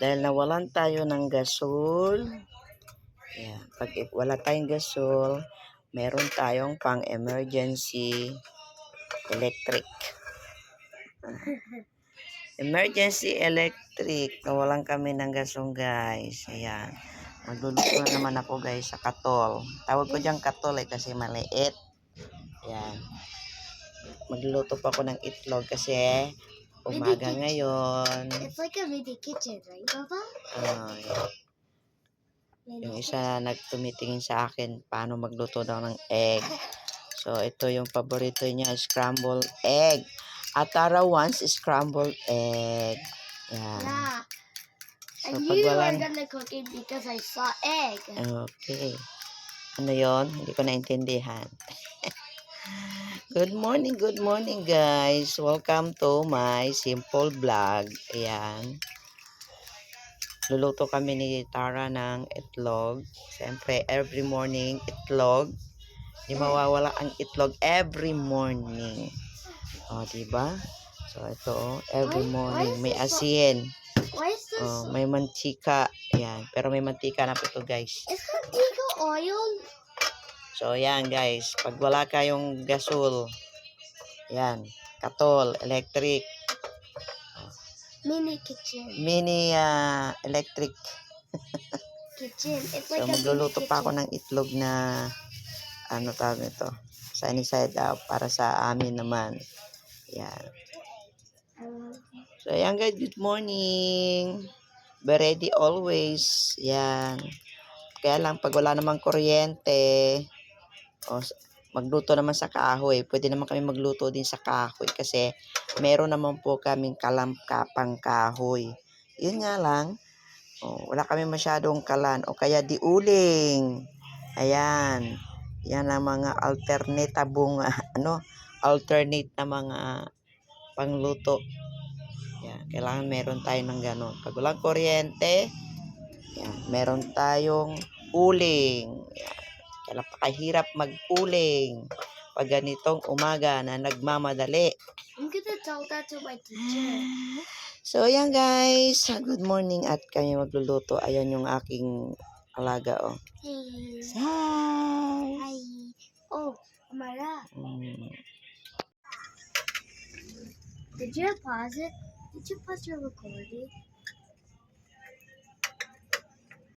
Dahil nawalan tayo ng gasol. Yan. Pag wala tayong gasol, meron tayong pang emergency electric. Emergency electric. Nawalan kami ng gasol guys. Ayan. Magluluto na naman ako guys sa katol. Tawag ko dyan katol eh kasi maliit. Ayan. Magluluto pa ako ng itlog kasi umaga ngayon. It's like a mini kitchen, right, Papa? Ah, yan. Yung isa nagtumitingin sa akin paano magluto daw ng egg. So, ito yung paborito niya, scrambled egg. Atara wants scrambled egg. Yan. Yeah. So, pag you walang... are gonna cook it because I saw egg. Okay. Ano yon? Hindi ko naintindihan. good morning, good morning guys. Welcome to my simple vlog. Ayan. Luluto kami ni Tara ng itlog. Siyempre, every morning, itlog. Hindi mawawala ang itlog every morning. O, diba? So, ito, oh, every morning. May asin. Oh, may mantika. Ayan. Pero may mantika na po ito, guys. Is Contigo oil? So, ayan, guys. Pag wala kayong gasol, ayan, katol, electric, Mini kitchen. mini ah, electric. Kitchen. It's So, like mini magluluto pa ako ng itlog na, ano tawag nito, sunny side up para sa amin naman. Ayan. So, ayan guys, good morning. Be ready always. Yan. Kaya lang, pag wala namang kuryente, o, magluto naman sa kahoy. Pwede naman kami magluto din sa kahoy kasi meron naman po kaming kalamkapang kahoy. Yun nga lang, o, wala kami masyadong kalan o kaya di uling. Ayan. Yan ang mga alternate bunga, ano, alternate na mga pangluto. Yan, kailangan meron tayo ng gano'n. Pag walang kuryente, yan, meron tayong uling. Yan. Napakahirap mag-uling pag ganitong umaga na nagmamadali. I'm gonna tell that to my teacher. So, yan guys. Good morning at kami magluluto. Ayan yung aking alaga, oh. Hey. Hi! Hi. Oh, Amara. Mm. Did you pause it? Did you pause your recording?